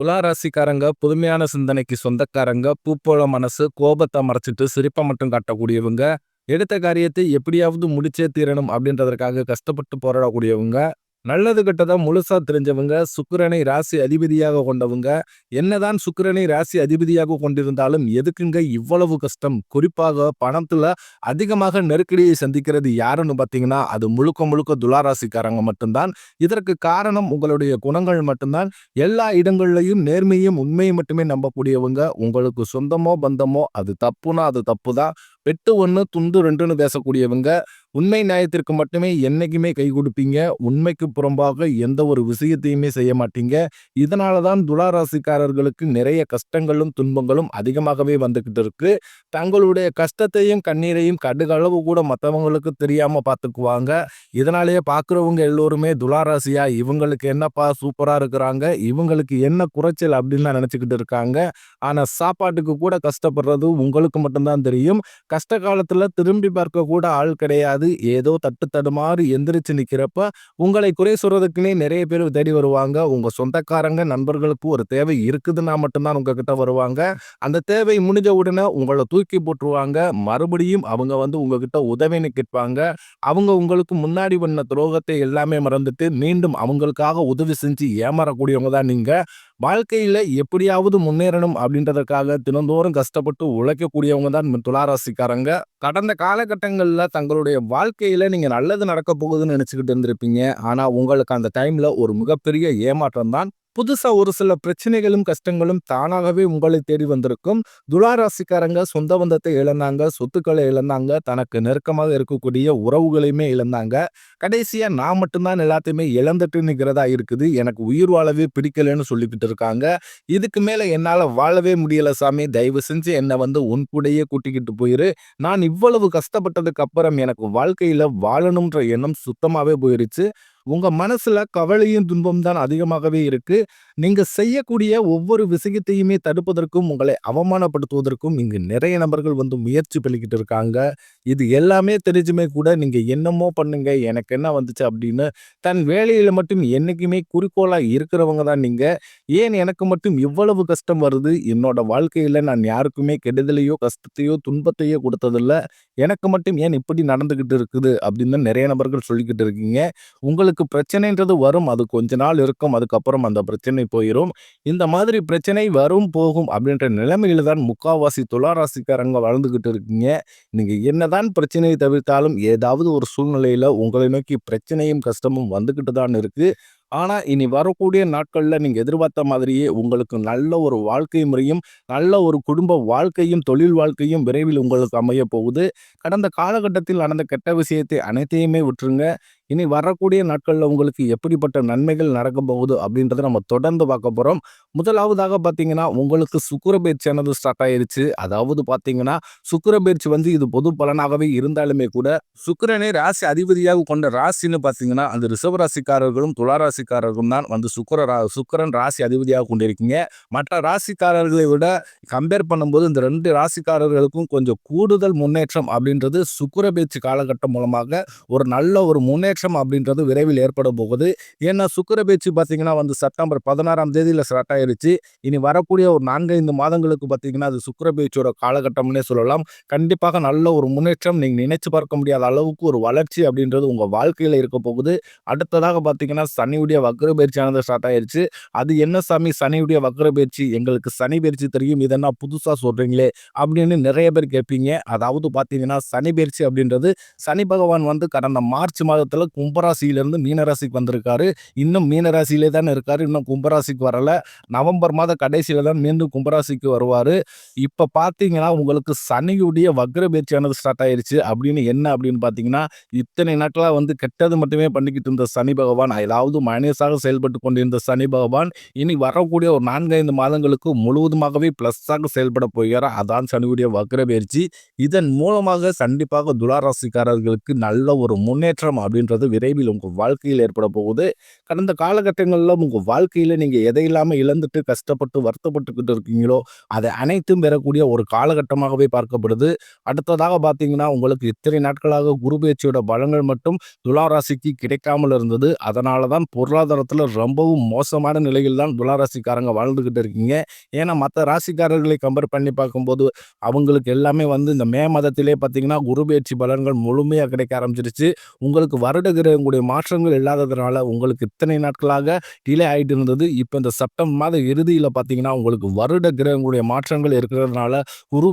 துளாராசிக்காரங்க புதுமையான சிந்தனைக்கு சொந்தக்காரங்க பூப்போல மனசு கோபத்தை மறைச்சிட்டு சிரிப்பை மட்டும் காட்டக்கூடியவங்க எடுத்த காரியத்தை எப்படியாவது முடிச்சே தீரணும் அப்படின்றதற்காக கஷ்டப்பட்டு போராடக்கூடியவங்க நல்லது கெட்டதை முழுசா தெரிஞ்சவங்க சுக்கிரனை ராசி அதிபதியாக கொண்டவங்க என்னதான் சுக்கிரனை ராசி அதிபதியாக கொண்டிருந்தாலும் எதுக்குங்க இவ்வளவு கஷ்டம்? குறிப்பாக பணத்துல அதிகமாக நெருக்கடியை சந்திக்கிறது யாருன்னு பார்த்தீங்கன்னா அது முழுக்க முழுக்க துளாராசிக்காரங்க மட்டும்தான். இதற்கு காரணம் உங்களுடைய குணங்கள் மட்டும்தான். எல்லா இடங்கள்லையும் நேர்மையும் உண்மையும் மட்டுமே நம்பக்கூடியவங்க. உங்களுக்கு சொந்தமோ பந்தமோ அது தப்புனா அது தப்பு தான் வெட்டு ஒன்று துண்டு ரெண்டுன்னு பேசக்கூடியவங்க உண்மை நியாயத்திற்கு மட்டுமே என்னைக்குமே கை கொடுப்பீங்க. உண்மைக்கு புறம்பாக எந்த ஒரு விஷயத்தையுமே செய்ய மாட்டீங்க. இதனால தான் துளாராசிக்காரர்களுக்கு நிறைய கஷ்டங்களும் துன்பங்களும் அதிகமாகவே வந்துக்கிட்டு இருக்கு. தங்களுடைய கஷ்டத்தையும் கண்ணீரையும் கடுகளவு கூட மற்றவங்களுக்கு தெரியாம பார்த்துக்குவாங்க இதனாலேயே பார்க்குறவங்க எல்லோருமே துளாராசியா இவங்களுக்கு என்னப்பா சூப்பரா இருக்கிறாங்க இவங்களுக்கு என்ன குறைச்சல் அப்படின்னு தான் இருக்காங்க. ஆனால் சாப்பாட்டுக்கு கூட கஷ்டப்படுறது உங்களுக்கு மட்டும்தான் தெரியும். கஷ்ட காலத்துல திரும்பி பார்க்க கூட ஆள் கிடையாது. ஏதோ தட்டு தடுமாறு எந்திரிச்சு நிக்கிறப்ப உங்களை குறை சொல்றதுக்குன்னே நிறைய பேர் தேடி வருவாங்க. உங்க சொந்தக்காரங்க நண்பர்களுக்கு ஒரு தேவை இருக்குதுன்னா மட்டும்தான் உங்ககிட்ட வருவாங்க. அந்த தேவை முடிஞ்ச உடனே உங்களை தூக்கி போட்டுருவாங்க. மறுபடியும் அவங்க வந்து உங்ககிட்ட உதவின்னு கேட்பாங்க. அவங்க உங்களுக்கு முன்னாடி பண்ண துரோகத்தை எல்லாமே மறந்துட்டு மீண்டும் அவங்களுக்காக உதவி செஞ்சு ஏமாறக்கூடியவங்க தான் நீங்க. வாழ்க்கையில எப்படியாவது முன்னேறணும் அப்படின்றதுக்காக தினந்தோறும் கஷ்டப்பட்டு உழைக்கக்கூடியவங்க தான் துளாராசிக்காரங்க கடந்த காலகட்டங்களில் தங்களுடைய வாழ்க்கையில் நீங்கள் நல்லது நடக்க போகுதுன்னு நினச்சிக்கிட்டு இருந்திருப்பீங்க. ஆனால் உங்களுக்கு அந்த டைமில் ஒரு மிகப்பெரிய ஏமாற்றம் தான் புதுசா ஒரு சில பிரச்சனைகளும் கஷ்டங்களும் தானாகவே உங்களை தேடி வந்திருக்கும். துளாராசிக்காரங்க சொந்த பந்தத்தை இழந்தாங்க சொத்துக்களை இழந்தாங்க தனக்கு நெருக்கமாக இருக்கக்கூடிய உறவுகளையுமே இழந்தாங்க. கடைசியா நான் மட்டும்தான் எல்லாத்தையுமே இழந்துட்டு நிற்கிறதா இருக்குது. எனக்கு உயிர் வாழவே பிடிக்கலன்னு சொல்லிக்கிட்டு இருக்காங்க. இதுக்கு மேல என்னால வாழவே முடியல சாமி. தயவு செஞ்சு என்னை வந்து உன் கூடயே கூட்டிக்கிட்டு போயிரு. நான் இவ்வளவு கஷ்டப்பட்டதுக்கு அப்புறம் எனக்கு வாழ்க்கையில வாழணுன்ற எண்ணம் சுத்தமாவே போயிருச்சு. உங்கள் மனசில் கவலையும் துன்பம் தான் அதிகமாகவே இருக்குது நீங்கள் செய்யக்கூடிய ஒவ்வொரு விஷயத்தையுமே தடுப்பதற்கும் உங்களை அவமானப்படுத்துவதற்கும் இங்கு நிறைய நபர்கள் வந்து முயற்சி பண்ணிக்கிட்டு இருக்காங்க. இது எல்லாமே தெரிஞ்சுமே கூட நீங்கள் என்னமோ பண்ணுங்க எனக்கு என்ன வந்துச்சு அப்படின்னு தன் வேலையில் மட்டும் என்றைக்குமே குறிக்கோளாக இருக்கிறவங்க தான் நீங்கள் ஏன் எனக்கு மட்டும் இவ்வளவு கஷ்டம் வருது? என்னோட வாழ்க்கையில் நான் யாருக்குமே கெடுதலையோ கஷ்டத்தையோ துன்பத்தையோ கொடுத்ததில்ல. எனக்கு மட்டும் ஏன் இப்படி நடந்துக்கிட்டு இருக்குது அப்படின்னு நிறைய நபர்கள் சொல்லிக்கிட்டு இருக்கீங்க. உங்களுக்கு பிரச்சனைன்றது வரும். அது கொஞ்ச நாள் இருக்கும். அதுக்கப்புறம் அந்த பிரச்சனை போயிடும் இந்த மாதிரி பிரச்சனை வரும் போகும் அப்படின்ற நிலைமையில தான் முக்காவாசி துளாராசிக்காரங்க வளர்ந்துக்கிட்டு இருக்கீங்க. நீங்க என்னதான் பிரச்சனையை தவிர்த்தாலும் ஏதாவது ஒரு சூழ்நிலையில உங்களை நோக்கி பிரச்சனையும் கஷ்டமும் வந்துக்கிட்டு தான் இருக்கு. ஆனால் இனி வரக்கூடிய நாட்களில் நீங்கள் எதிர்பார்த்த மாதிரியே உங்களுக்கு நல்ல ஒரு வாழ்க்கை முறையும் நல்ல ஒரு குடும்ப வாழ்க்கையும் தொழில் வாழ்க்கையும் விரைவில் உங்களுக்கு அமைய போகுது. கடந்த காலகட்டத்தில் நடந்த கெட்ட விஷயத்தை அனைத்தையுமே விட்டுருங்க. இனி வரக்கூடிய நாட்களில் உங்களுக்கு எப்படிப்பட்ட நன்மைகள் நடக்க போகுது அப்படின்றத நம்ம தொடர்ந்து பார்க்க போகிறோம் முதலாவதாக பார்த்தீங்கன்னா உங்களுக்கு சுக்கரபயிற்சியானது ஸ்டார்ட் ஆயிருச்சு. அதாவது பார்த்தீங்கன்னா சுக்கரபயிற்சி வந்து இது பொது பலனாகவே இருந்தாலுமே கூட சுக்கரனை ராசி அதிபதியாக கொண்ட ராசின்னு பார்த்தீங்கன்னா அந்த ரிசர்வ் ராசிக்காரர்களும் துளாராசிக்காரர்களும் தான் வந்து சுக்கிர ரா சுக்கிரன் ராசி அதிபதியாக கொண்டிருக்கீங்க. மற்ற ராசிக்காரர்களை விட கம்பேர் பண்ணும்போது இந்த ரெண்டு ராசிக்காரர்களுக்கும் கொஞ்சம் கூடுதல் முன்னேற்றம் அப்படின்றது சுக்கரபயிற்சி காலகட்டம் மூலமாக ஒரு நல்ல ஒரு முன்னேற்றம் அப்படின்றது விரைவில் ஏற்பட போகுது. ஏன்னா சுக்கர பேச்சு பார்த்தீங்கன்னா வந்து செப்டம்பர் பதினாறாம் தேதியில் ஸ்டார்ட் ஆயிருச்சு. இனி வரக்கூடிய ஒரு நான்கைந்து மாதங்களுக்கு பார்த்தீங்கன்னா அது சுக்கர பேச்சோட காலகட்டம்னே சொல்லலாம். கண்டிப்பாக நல்ல ஒரு முன்னேற்றம் நீங்கள் நினைச்சு பார்க்க முடியாத அளவுக்கு ஒரு வளர்ச்சி அப்படின்றது உங்கள் வாழ்க்கையில் இருக்க போகுது. அடுத்ததாக பார்த்தீங்கன்னா சனியுடைய வக்ர பயிற்சியானது ஸ்டார்ட் ஆயிருச்சு. அது என்ன சாமி? சனியுடைய வக்ர பயிற்சி எங்களுக்கு சனி பயிற்சி தெரியும். இதெல்லாம் புதுசாக சொல்கிறீங்களே அப்படின்னு நிறைய பேர் கேட்பீங்க. அதாவது பார்த்தீங்கன்னா சனி பயிற்சி அப்படின்றது சனி பகவான் வந்து கடந்த மார்ச் மாதத்தில் கும்பராசியிலிருந்து மீனராசிக்கு வந்திருக்காரு. இன்னும் மீனராசியிலே தானே இருக்காரு. இன்னும் கும்பராசிக்கு வரல. நவம்பர் மாத கடைசியில தான் மீண்டும் கும்பராசிக்கு வருவார். இப்போ பார்த்தீங்கன்னா உங்களுக்கு சனியுடைய வக்ர பயிற்சியானது ஸ்டார்ட் ஆயிருச்சு. அப்படின்னு என்ன அப்படின்னு பார்த்தீங்கன்னா இத்தனை நாட்களாக வந்து கெட்டது மட்டுமே பண்ணிக்கிட்டு இருந்த சனி பகவான் ஏதாவது மைனஸாக செயல்பட்டு கொண்டிருந்த சனி பகவான் இனி வரக்கூடிய ஒரு நான்கு ஐந்து மாதங்களுக்கு முழுவதுமாகவே ப்ளஸ்ஸாக செயல்பட போகிறார். அதான் சனியுடைய வக்ர பயிற்சி. இதன் மூலமாக கண்டிப்பாக துளாராசிக்காரர்களுக்கு நல்ல ஒரு முன்னேற்றம் அப்படின்றது அப்படின்றது விரைவில் உங்கள் வாழ்க்கையில் ஏற்பட போகுது. கடந்த காலகட்டங்களில் உங்கள் வாழ்க்கையில் நீங்கள் எதையில்லாமல் இழந்துட்டு, கஷ்டப்பட்டு, வருத்தப்பட்டுக்கிட்டு இருக்கீங்களோ, அதை அனைத்தும் பெறக்கூடிய ஒரு காலகட்டமாகவே பார்க்கப்படுது. அடுத்ததாக பார்த்தீங்கன்னா, உங்களுக்கு இத்தனை நாட்களாக குரு பலங்கள் மட்டும் துளாராசிக்கு கிடைக்காமல் இருந்தது. அதனால தான் பொருளாதாரத்தில் ரொம்பவும் மோசமான நிலையில் தான் துளாராசிக்காரங்க வாழ்ந்துக்கிட்டு இருக்கீங்க. ஏன்னா, மற்ற ராசிக்காரர்களை கம்பேர் பண்ணி பார்க்கும்போது, அவங்களுக்கு எல்லாமே வந்து இந்த மே மாதத்திலே பார்த்தீங்கன்னா, குரு பலன்கள் முழுமையாக கிடைக்க ஆரம்பிச்சிருச்சு. உங்களுக்கு வர வருட கிரகங்களுடைய மாற்றங்கள் இல்லாததுனால, உங்களுக்கு இத்தனை நாட்களாக டிலே ஆகிட்டு இருந்தது. இப்போ இந்த செப்டம்பர் மாத இறுதியில் பார்த்தீங்கன்னா, உங்களுக்கு வருட கிரகங்களுடைய மாற்றங்கள் இருக்கிறதுனால, குரு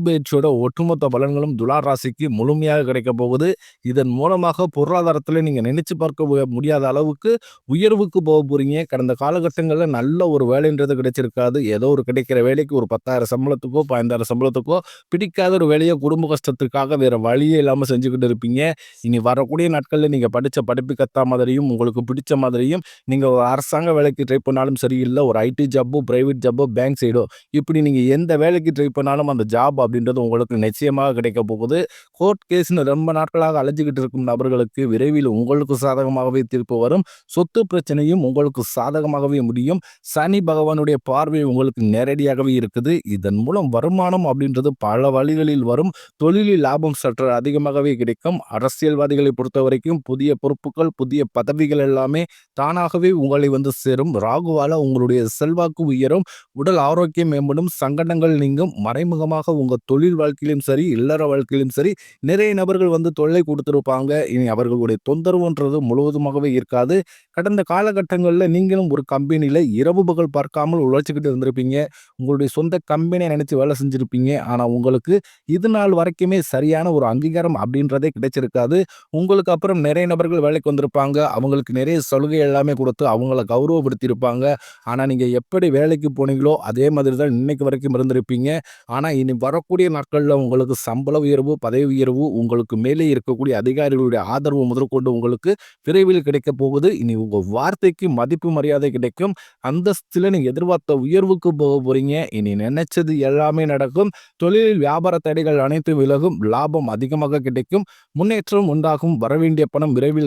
ஒட்டுமொத்த பலன்களும் துலா ராசிக்கு முழுமையாக கிடைக்கப் போகுது. இதன் மூலமாக பொருளாதாரத்தில் நீங்கள் நினைச்சு பார்க்க முடியாத அளவுக்கு உயர்வுக்கு போக போறீங்க. கடந்த காலகட்டங்களில் நல்ல ஒரு வேலைன்றது கிடைச்சிருக்காது. ஏதோ ஒரு கிடைக்கிற வேலைக்கு ஒரு 10,000 சம்பளத்துக்கோ, 15,000 சம்பளத்துக்கோ பிடிக்காத ஒரு வேலையை குடும்ப கஷ்டத்துக்காக வேற வழியே இல்லாமல் செஞ்சுக்கிட்டு இருப்பீங்க. இனி வரக்கூடிய நாட்களில் நீங்கள் படிச்ச படிப்புக்கு படிப்புக்கத்தா மாதிரியும், உங்களுக்கு பிடிச்ச மாதிரியும் நீங்கள் அரசாங்க வேலைக்கு ட்ரை பண்ணாலும் சரி, இல்லை ஒரு ஐடி ஜாப்போ, ப்ரைவேட் ஜாப்போ, பேங்க் சைடோ இப்படி நீங்கள் எந்த வேலைக்கு ட்ரை பண்ணாலும் அந்த ஜாப் அப்படின்றது உங்களுக்கு நிச்சயமாக கிடைக்க போகுது. கோர்ட் கேஸ்னு ரொம்ப நாட்களாக அலைஞ்சுகிட்டு இருக்கும் நபர்களுக்கு விரைவில் உங்களுக்கு சாதகமாகவே தீர்ப்பு வரும். சொத்து பிரச்சனையும் உங்களுக்கு சாதகமாகவே முடியும். சனி பகவானுடைய பார்வை உங்களுக்கு நேரடியாகவே இருக்குது. இதன் மூலம் வருமானம் அப்படின்றது பல வழிகளில் வரும். தொழிலில் லாபம் சற்று அதிகமாகவே கிடைக்கும். அரசியல்வாதிகளை பொறுத்த வரைக்கும் புதிய பொறுப்புகள், புதிய பதவிகள் எல்லாமே தானாகவே உங்களை வந்து சேரும். ராகுவால உங்களுடைய செல்வாக்கு உயரும். உடல் ஆரோக்கியம் மேம்படும். சங்கடங்கள் நீங்கும். மறைமுகமாக உங்க தொழில் வாழ்க்கையிலும் சரி, இல்லற வாழ்க்கையிலும் சரி, நிறைய நபர்கள் வந்து தொல்லை கொடுத்துருப்பாங்க இனி அவர்களுடைய தொந்தரவுன்றது முழுவதுமாகவே இருக்காது. கடந்த காலகட்டங்களில் நீங்களும் ஒரு கம்பெனியில் இரவு பகல் பார்க்காமல் உழைச்சிக்கிட்டு இருந்திருப்பீங்க. உங்களுடைய சொந்த கம்பெனியை நினைச்சு வேலை செஞ்சிருப்பீங்க. ஆனா, உங்களுக்கு இது நாள் வரைக்குமே சரியான ஒரு அங்கீகாரம் அப்படின்றதே கிடைச்சிருக்காது. உங்களுக்கு அப்புறம் நிறைய நபர்கள் வேலைக்கு வந்திருப்பாங்க. அவங்களுக்கு நிறைய சலுகை எல்லாமே கொடுத்து அவங்கள கௌரவப்படுத்தியிருப்பாங்க. ஆனால் நீங்கள் எப்படி வேலைக்கு போனீங்களோ, அதே மாதிரி தான் இன்னைக்கு வரைக்கும் இருந்திருப்பீங்க. ஆனால் இனி வரக்கூடிய நாட்களில் உங்களுக்கு சம்பள உயர்வு, பதவி உயர்வு, உங்களுக்கு மேலே இருக்கக்கூடிய அதிகாரிகளுடைய ஆதரவு முதற்கொண்டு உங்களுக்கு விரைவில் கிடைக்கப் போகுது. இனி உங்கள் வார்த்தைக்கு மதிப்பு, மரியாதை கிடைக்கும். அந்தஸ்தில் நீங்கள் எதிர்பார்த்த உயர்வுக்கு போக போறீங்க. இனி நினைச்சது எல்லாமே நடக்கும். தொழிலில் வியாபார தடைகள் அனைத்தும் விலகும். லாபம் அதிகமாக கிடைக்கும். முன்னேற்றம் உண்டாகும். வரவேண்டிய பணம் விரைவில்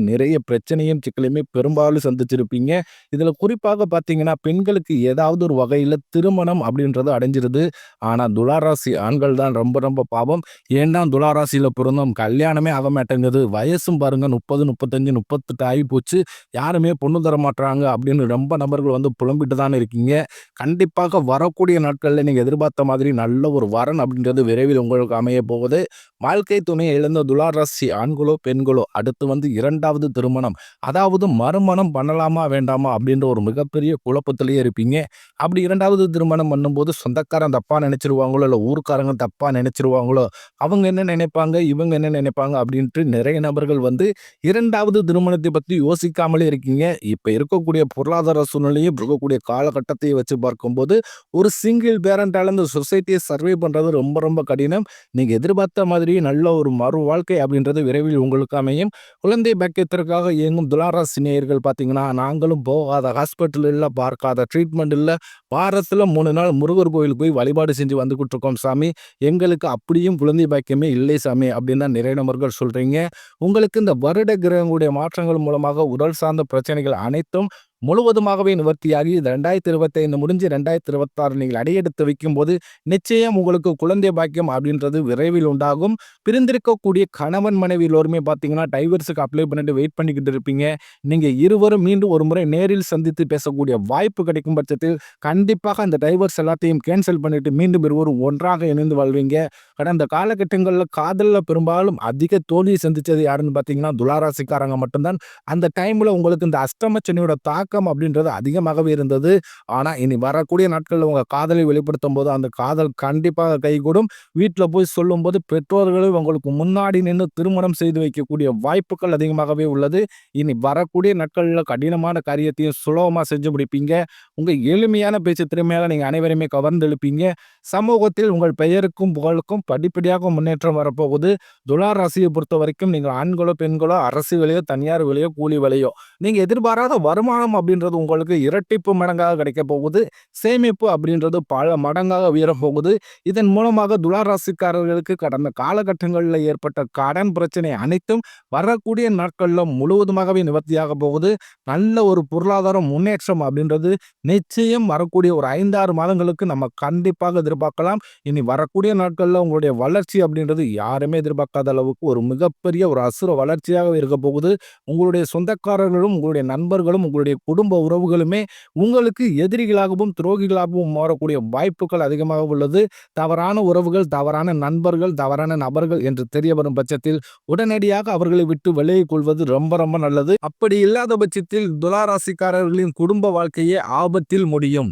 நிறைய பிரச்சனையும், சிக்கலையுமே பெரும்பாலும் சந்திச்சிருப்பீங்க. இதில் குறிப்பாக பார்த்தீங்கன்னா, பெண்களுக்கு ஏதாவது ஒரு வகையில் திருமணம் அப்படின்றது அடைஞ்சிருது. ஆனால் துளாராசி ஆண்கள் தான் ரொம்ப ரொம்ப பாவம். ஏன்னா துளாராசியில் பிறந்தோம், கல்யாணமே ஆக மாட்டேங்குது. வயசும் பாருங்க 30, 35, 38 ஆயிப்போச்சு. யாருமே பொண்ணு தர மாட்டுறாங்க அப்படின்னு ரொம்ப நபர்கள் வந்து புலம்பிட்டு தானே இருக்கீங்க. கண்டிப்பாக வரக்கூடிய நாட்களில் நீங்கள் எதிர்பார்த்த மாதிரி நல்ல ஒரு வரன் அப்படின்றது விரைவில் உங்களுக்கு அமைய போகுது. வாழ்க்கை துணையை இழந்த துளாராசி ஆண்களோ, பெண்களோ அடுத்து வந்து 2வது திருமணம், அதாவது மறுமணம் பண்ணலாமா, வேண்டாமா அப்படின்ற ஒரு மிகப்பெரிய குழப்பத்திலேயே இருப்பீங்க. அப்படி இரண்டாவது திருமணம் பண்ணும்போது சொந்தக்காரன் தப்பாக நினச்சிருவாங்களோ இல்லை ஊருக்காரங்க தப்பாக நினச்சிருவாங்களோ அவங்க என்ன நினைப்பாங்க, இவங்க என்ன நினைப்பாங்க அப்படின்ட்டு நிறைய நபர்கள் வந்து இரண்டாவது திருமணத்தை பற்றி யோசிக்காமலே இருக்கீங்க. இப்போ இருக்கக்கூடிய பொருளாதார சூழ்நிலையும், இருக்கக்கூடிய காலகட்டத்தையும் வச்சு பார்க்கும்போது, ஒரு சிங்கிள் பேரண்டால் இந்த சொசைட்டியை சர்வே பண்ணுறது ரொம்ப ரொம்ப கடினம். நீங்கள் எதிர்பார்த்த மாதிரி நல்ல ஒரு மறு வாழ்க்கை அப்படின்றது விரைவில் உங்களுக்கு அமையும். குழந்தை ஆரோக்கியத்திற்காக இயங்கும் துலா ராசி நேயர்கள் பார்த்தீங்கன்னா, நாங்களும் போகாத ஹாஸ்பிட்டல் இல்லை பார்க்காத ட்ரீட்மெண்ட் இல்லை வாரத்தில் மூணு நாள் முருகர் கோயிலுக்கு போய் வழிபாடு செஞ்சு வந்துக்கிட்டு இருக்கோம் சாமி. எங்களுக்கு அப்படியும் குழந்தை பாக்கியமே இல்லை சாமி அப்படின்னு தான் நிறைய நபர்கள் சொல்கிறீங்க உங்களுக்கு இந்த வருட கிரகங்களுடைய மாற்றங்கள் மூலமாக உடல் சார்ந்த பிரச்சனைகள் அனைத்தும் முழுவதுமாகவே நிவர்த்தியாகி, ரெண்டாயிரத்தி இருபத்தைந்து முடிஞ்சு 2026 நீங்கள் அடையெடுத்து வைக்கும்போது, நிச்சயம் உங்களுக்கு குழந்தை பாக்கியம் அப்படின்றது விரைவில் உண்டாகும். பிரிந்திருக்கக்கூடிய கணவன், மனைவி எல்லோருமே பார்த்தீங்கன்னா, டைவர்ஸுக்கு அப்ளை பண்ணிட்டு வெயிட் பண்ணிக்கிட்டு இருப்பீங்க. நீங்கள் இருவரும் மீண்டும் ஒரு முறை நேரில் சந்தித்து பேசக்கூடிய வாய்ப்பு கிடைக்கும் பட்சத்தில், கண்டிப்பாக அந்த டைவர்ஸ் எல்லாத்தையும் கேன்சல் பண்ணிட்டு மீண்டும் இருவரும் ஒன்றாக இணைந்து வாழ்வீங்க. கடந்த காலகட்டங்களில் காதலில் பெரும்பாலும் அதிக தோல்வியை சந்தித்தது யாருன்னு பார்த்தீங்கன்னா, துளாராசிக்காரங்க மட்டும்தான் மட்டும் தான். அந்த டைமில் உங்களுக்கு இந்த அஷ்டம சனியோட தாக்கம் தயக்கம் அப்படின்றது அதிகமாகவே இருந்தது. ஆனா, இனி வரக்கூடிய நாட்களில் உங்க காதலை வெளிப்படுத்தும் போது அந்த காதல் கண்டிப்பாக கைகூடும். வீட்டில் போய் சொல்லும்போது பெற்றோர்களும் உங்களுக்கு முன்னாடி நின்று திருமணம் செய்து வைக்கக்கூடிய வாய்ப்புகள் அதிகமாகவே உள்ளது. இனி வரக்கூடிய நாட்களில் கடினமான காரியத்தையும் சுலபமாக செஞ்சு முடிப்பீங்க. உங்க எளிமையான பேச்சு திறமையால நீங்க அனைவருமே கவர்ந்தெழுப்பீங்க. சமூகத்தில் உங்கள் பெயருக்கும், புகழுக்கும் படிப்படியாக முன்னேற்றம் வரப்போகுது. துலா ராசியை பொறுத்தவரைக்கும் நீங்கள் ஆண்களோ, பெண்களோ அரசு விலையோ தனியார் விலையோ கூலி விலையோ நீங்க எதிர்பாராத வருமானம் அப்படின்றது உங்களுக்கு இரட்டிப்பு மடங்காக கிடைக்கப் போகுது. சேமிப்பு அப்படின்றது பல மடங்காக உயரப் போகுது. இதன் மூலமாக துளாராசிக்காரர்களுக்கு கடந்த காலகட்டங்களில் ஏற்பட்ட கடன் பிரச்சனை அனைத்தும் வரக்கூடிய நாட்களில் முழுவதுமாகவே நிவர்த்தியாக போகுது. நல்ல ஒரு பொருளாதார முன்னேற்றம் அப்படின்றது நிச்சயம் வரக்கூடிய ஒரு 5, 6 மாதங்களுக்கு நம்ம கண்டிப்பாக எதிர்பார்க்கலாம். இனி வரக்கூடிய நாட்களில் உங்களுடைய வளர்ச்சி அப்படின்றது யாருமே எதிர்பார்க்காத அளவுக்கு ஒரு மிகப்பெரிய ஒரு அசுர வளர்ச்சியாக இருக்க போகுது. உங்களுடைய சொந்தக்காரர்களும், உங்களுடைய நண்பர்களும், உங்களுடைய குடும்ப உறவுகளுமே உங்களுக்கு எதிரிகளாகவும், துரோகிகளாகவும் மாறக்கூடிய வாய்ப்புகள் அதிகமாக உள்ளது. தவறான உறவுகள், தவறான நண்பர்கள், தவறான நபர்கள் என்று தெரிய வரும் பட்சத்தில் உடனடியாக அவர்களை விட்டு விலகிக் கொள்வது ரொம்ப ரொம்ப நல்லது. அப்படி இல்லாத பட்சத்தில் துலாராசிக்காரர்களின் குடும்ப வாழ்க்கையே ஆபத்தில் முடியும்.